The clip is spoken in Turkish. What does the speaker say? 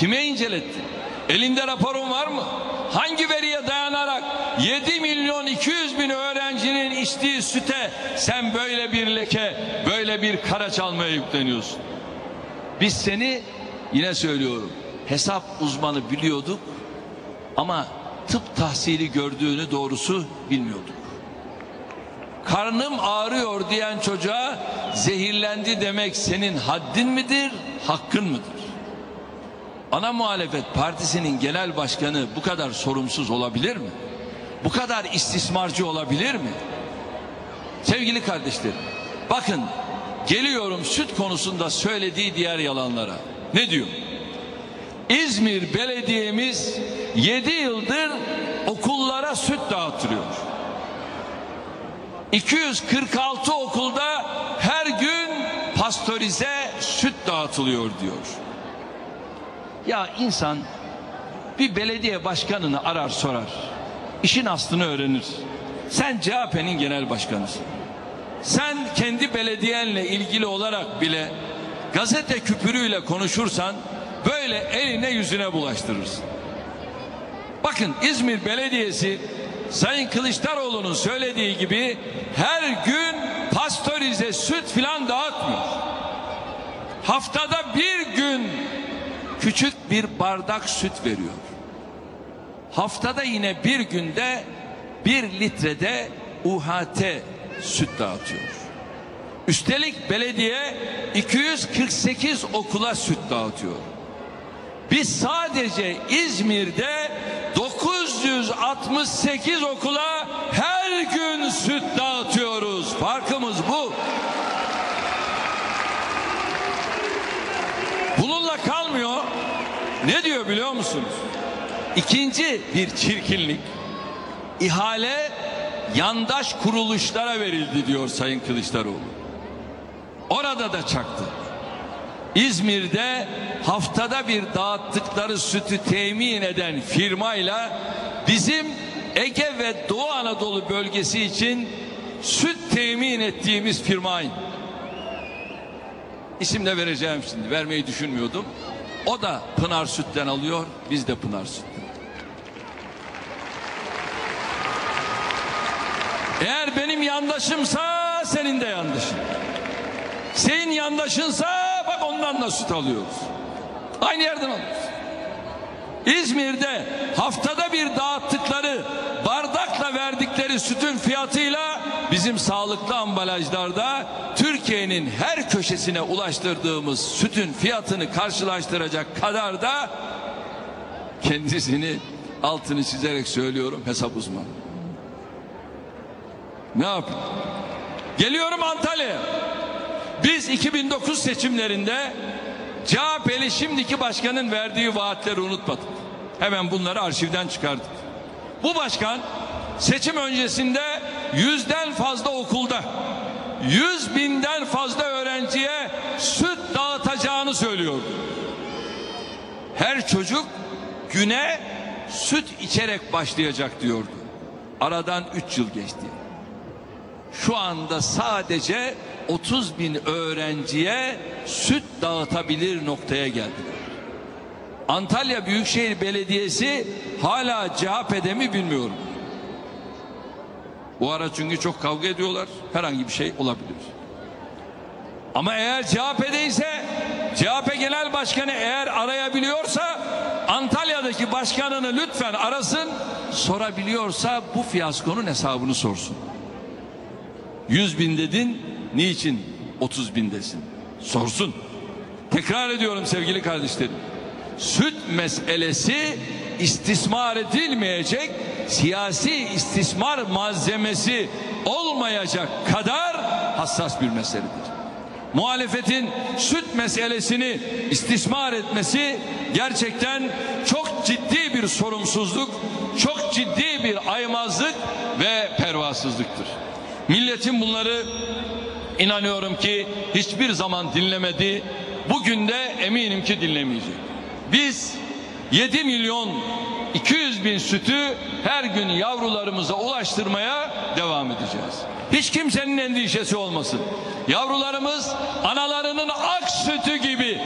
Kime incelettin? Elinde raporun var mı? Hangi veriye dayanarak 7 milyon 200 bin öğrencinin içtiği süte sen böyle bir leke, böyle bir kara çalmaya yükleniyorsun? Biz seni yine söylüyorum hesap uzmanı biliyorduk ama tıp tahsili gördüğünü doğrusu bilmiyorduk. Karnım ağrıyor diyen çocuğa zehirlendi demek senin haddin midir, hakkın mıdır? Ana muhalefet partisinin genel başkanı bu kadar sorumsuz olabilir mi? Bu kadar istismarcı olabilir mi? Sevgili kardeşlerim, bakın geliyorum süt konusunda söylediği diğer yalanlara. Ne diyor? İzmir Belediye'miz 7 yıldır okullara süt dağıtırıyor. 246 okulda her gün pastörize süt dağıtılıyor diyor. Ya insan bir belediye başkanını arar sorar. İşin aslını öğrenir. Sen CHP'nin genel başkanısın. Sen kendi belediyenle ilgili olarak bile gazete küpürüyle konuşursan böyle eline yüzüne bulaştırırsın. Bakın İzmir Belediyesi Sayın Kılıçdaroğlu'nun söylediği gibi her gün pastörize süt filan dağıtmıyor. Haftada bir küçük bir bardak süt veriyor. Haftada yine bir günde bir litrede UHT süt dağıtıyor. Üstelik belediye 248 okula süt dağıtıyor. Biz sadece İzmir'de 968 okula her gün süt dağıtıyoruz. Farkımız bu. Ne diyor biliyor musunuz? İkinci bir çirkinlik. İhale yandaş kuruluşlara verildi diyor Sayın Kılıçdaroğlu. Orada da çaktı. İzmir'de haftada bir dağıttıkları sütü temin eden firmayla bizim Ege ve Doğu Anadolu bölgesi için süt temin ettiğimiz firma aynı. İsim de vereceğim şimdi. Vermeyi düşünmüyordum. O da Pınar Süt'ten alıyor. Biz de Pınar Süt'ten. Eğer benim yandaşımsa senin de yandaşın. Senin yandaşınsa bak ondan da süt alıyoruz. Aynı yerden alıyoruz. İzmir'de haftada bir dağıttıkları bardakla verdikleri sütün fiyatıyla bizim sağlıklı ambalajlarda Türkiye'nin her köşesine ulaştırdığımız sütün fiyatını karşılaştıracak kadar da kendisini altını çizerek söylüyorum hesap uzmanı. Ne yapayım? Geliyorum Antalya'ya. Biz 2009 seçimlerinde CHP'li şimdiki başkanın verdiği vaatleri unutmadık. Hemen bunları arşivden çıkardık. Bu başkan seçim öncesinde yüzden fazla okulda yüz binden fazla öğrenciye süt dağıtacağını söylüyordu. Her çocuk güne süt içerek başlayacak diyordu. Aradan üç yıl geçti. Şu anda sadece 30 bin öğrenciye süt dağıtabilir noktaya geldiler. Antalya Büyükşehir Belediyesi hala CHP'de mi bilmiyorum. Bu ara çünkü çok kavga ediyorlar. Herhangi bir şey olabilir. Ama eğer CHP'deyse CHP Genel Başkanı eğer arayabiliyorsa Antalya'daki başkanını lütfen arasın. Sorabiliyorsa bu fiyaskonun hesabını sorsun. 100 bin dedin niçin 30 bindesin? Sorsun. Tekrar ediyorum sevgili kardeşlerim. Süt meselesi istismar edilmeyecek siyasi istismar malzemesi olmayacak kadar hassas bir meseledir. Muhalefetin süt meselesini istismar etmesi gerçekten çok ciddi bir sorumsuzluk, çok ciddi bir aymazlık ve pervasızlıktır. Milletin bunları inanıyorum ki hiçbir zaman dinlemedi. Bugün de eminim ki dinlemeyecek. Biz 7 milyon 200 bin sütü her gün yavrularımıza ulaştırmaya devam edeceğiz. Hiç kimsenin endişesi olmasın. Yavrularımız analarının ak sütü gibi